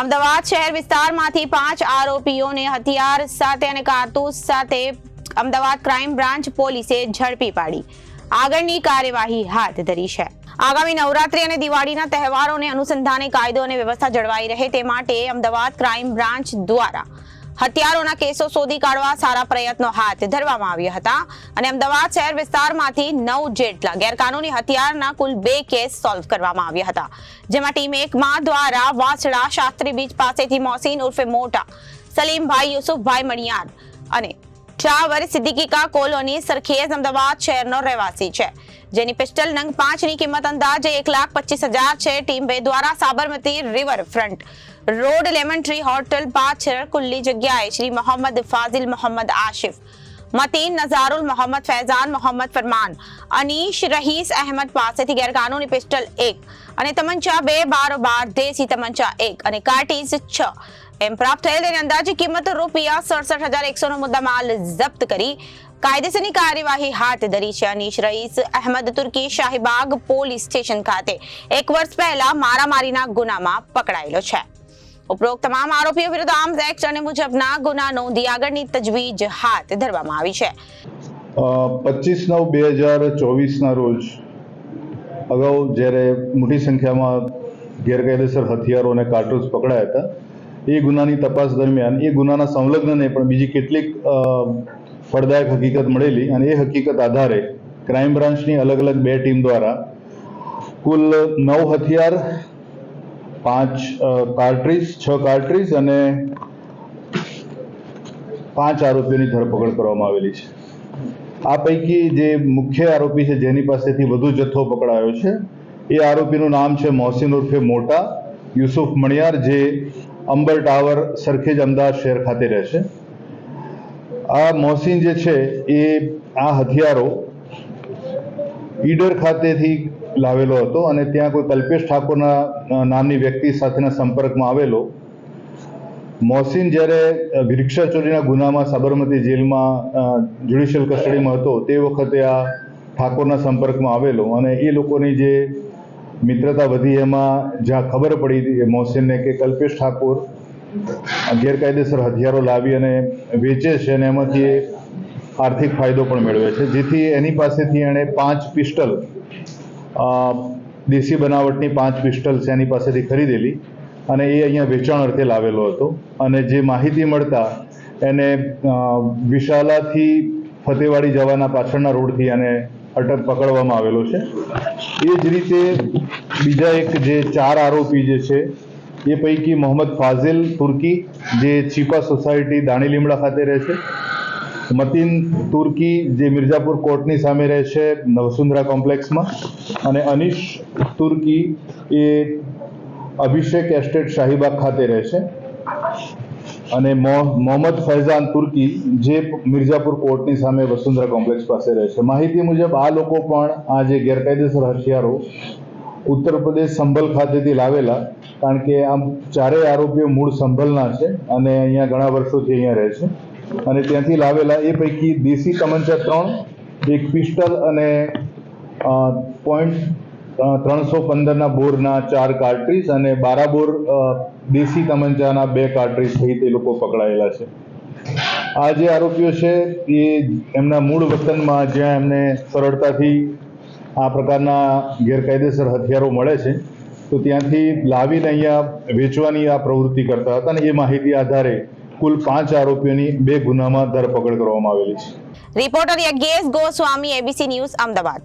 અમદાવાદ શહેર વિસ્તારમાંથી પાંચ આરોપીઓને હથિયાર સાથે અને કારતૂસ સાથે અમદાવાદ ક્રાઇમ બ્રાન્ચ પોલીસે ઝડપી પાડી. આગળની કાર્યવાહી હાથ ધરી છે. આગામી નવરાત્રી અને દિવાળીના તહેવારોને અનુસંધાને કાયદો અને વ્યવસ્થા જળવાઈ રહે તે માટે અમદાવાદ ક્રાઇમ બ્રાન્ચ દ્વારા હથિયારોના કેસો શોધી કાઢવા સારા પ્રયત્નો હાથ ધરવામાં આવ્યા હતા. અને અમદાવાદ શહેર વિસ્તારમાંથી નવ જેટલા ગેરકાનૂની હથિયારના કુલ બે કેસ સોલ્વ કરવામાં આવ્યા હતા. જેમાં ટીમ એક માં દ્વારા વાસડા શાસ્ત્રી બીચ પાસેથી મોસીન ઉર્ફે મોટા, સલીમભાઈ, યુસુફભાઈ મણિયાર અને ચાવર સિદ્દીકીકા કોલોની સરખેજ અમદાવાદ શહેરનો રહેવાસી છે. જેની પિસ્ટલ નંગ પાંચની કિંમત અંદાજે એક લાખ પચીસ હજાર છે. ટીમ બે દ્વારા Sabarmati river front road lemon tree hotel પાછળ ખુલ્લી જગ્યાએ શ્રી મોહમ્મદ ફાઝિલ મોહમ્મદ આશિફ મતીન નઝારુલ મોહમ્મદ ફૈઝાન મોહમ્મદ ફરમાન, અનીશ રહીસ અહેમદ પાસેથી ગેરકાનૂની પિસ્ટલ એક અને તમંચા બે બાર બાર દેશી તમંચા એક અને કાર્ટીઝ છ. એમ પ્રાપ્ત થયેલ તેની અંદાજે કિંમત રૂપિયા સડસઠ હજાર એકસો નો મુદ્દામાલ જપ્ત કરી કાયદેસરની કાર્યવાહી હાથ ધરી છે. અનીશ રઈસ અહેમદ તુર્કી શાહીબાગ પોલીસ સ્ટેશન ખાતે એક વર્ષ પહેલા મારામારીના ગુનામાં પકડાયેલો છે. ઉપરોક્ત તમામ આરોપીઓ વિરુદ્ધ આર્મ્સ એક્ટ અને મુજબના ગુના નોંધી આગળની તજવીજ હાથ ધરવામાં આવી છે. પચીસ નવ બે હજાર ચોવીસના રોજ અગાઉ જ્યારે મોટી સંખ્યામાં ગેરકાયદેસર હથિયારો અને કાર્ટૂન્સ પકડાયા હતા, એ ગુનાની તપાસ દરમિયાન, એ ગુનાના સંલગ્નને પણ બીજી કેટલીક ફળદાયક હકીકત મળેલી અને એ હકીકત આધારે ક્રાઇમ બ્રાન્ચની અલગ અલગ બે ટીમ દ્વારા કુલ નવ હથિયાર પાંચ કાર્ટ્રીજ છ કાર્ટ્રીજ અને પાંચ આરોપીઓની ધરપકડ કરવામાં આવેલી છે. આ પૈકી જે મુખ્ય આરોપી છે, જેની પાસેથી વધુ જથ્થો પકડાયો છે, એ આરોપીનું નામ છે મોહસિન ઉર્ફે મોટા, યુસુફ મણિયાર, જે અંબર ટાવર, સરખેજ અમદાવાદ શહેર ખાતે રહે છે. આ મોહસિન જે છે, એ આ હથિયારો ઈડર ખાતેથી લાવેલો હતો અને ત્યાં કોઈ કલ્પેશ ઠાકોરના નામની વ્યક્તિ સાથેના સંપર્કમાં આવેલો. મોહસિન જ્યારે અ, ચોરીના ગુનામાં સાબરમતી જેલમાં જ્યુડિશિયલ કસ્ટડીમાં હતો તે વખતે આ ઠાકોરના સંપર્કમાં આવેલો અને એ લોકોની જે મિત્રતા વધી એમાં જ્યાં ખબર પડી એ મોહસિનને કે કલ્પેશ ઠાકોર ગેરકાયદેસર હથિયારો લાવી અને વેચે છે અને એમાંથી આર્થિક ફાયદો પણ મેળવે છે. જેથી એની પાસેથી એણે પાંચ પિસ્ટલ દેશી બનાવટની પાંચ પિસ્ટલ્સ એની પાસેથી ખરીદેલી અને એ અહીંયા વેચાણ અર્થે લાવેલો હતો. અને જે માહિતી મળતા એને વિશાલાથી ફતેવાડી જવાના પાછળના રોડથી એને અટક પકડવામાં આવેલો છે. એ જ રીતે બીજા એક જે ચાર આરોપી જે છે, એ પૈકી મોહમ્મદ ફાઝિલ તુર્કી, જે છીપા સોસાયટી દાણી લીમડા ખાતે રહે છે મતીન તુર્કી જે મિર્ઝાપુર કોર્ટની સામે રહેશે નવસુંદરા કોમ્પ્લેક્સમાં. અને અનીશ તુર્કી એ અભિષેક એસ્ટેટ શાહીબાગ ખાતે રહે છે. અને મોહ- મોહમ્મદ ફૈઝાન તુર્કી જે મિર્ઝાપુર કોર્ટની સામે વસુંધરા કોમ્પ્લેક્સ પાસે રહે છે. માહિતી મુજબ આ લોકો પણ આ જે ગેરકાયદેસર હથિયારો ઉત્તર પ્રદેશ સંભલ ખાતેથી લાવેલા, કારણ કે આમ ચારેય આરોપીઓ મૂળ સંભલના છે અને અહીંયા ઘણા વર્ષોથી અહીંયા રહે છે. અને ત્યાંથી લાવેલા એ પૈકી દેશી તમંચા ત્રણ એક પિસ્ટલ અને પોઈન્ટ ત્રણસો પંદરના બોરના ચાર કાર્ટ્રીજ અને અ, દેશી તમંચાના બે કાર્ટ્રીજ સહિત એ લોકો પકડાયેલા છે. આ જે આરોપીઓ છે એ એમના મૂળ વતનમાં જ્યાં એમને સરળતાથી આ પ્રકારના ગેરકાયદેસર હથિયારો મળે છે તો ત્યાંથી લાવીને અહીંયા વેચવાની આ પ્રવૃત્તિ કરતા હતા અને એ માહિતી આધારે કુલ પાંચ આરોપીઓની બે ગુનામાં ધરપકડ કરવામાં આવેલી છે. Reporter Yagnesh Goswami ABC news Ahmedabad.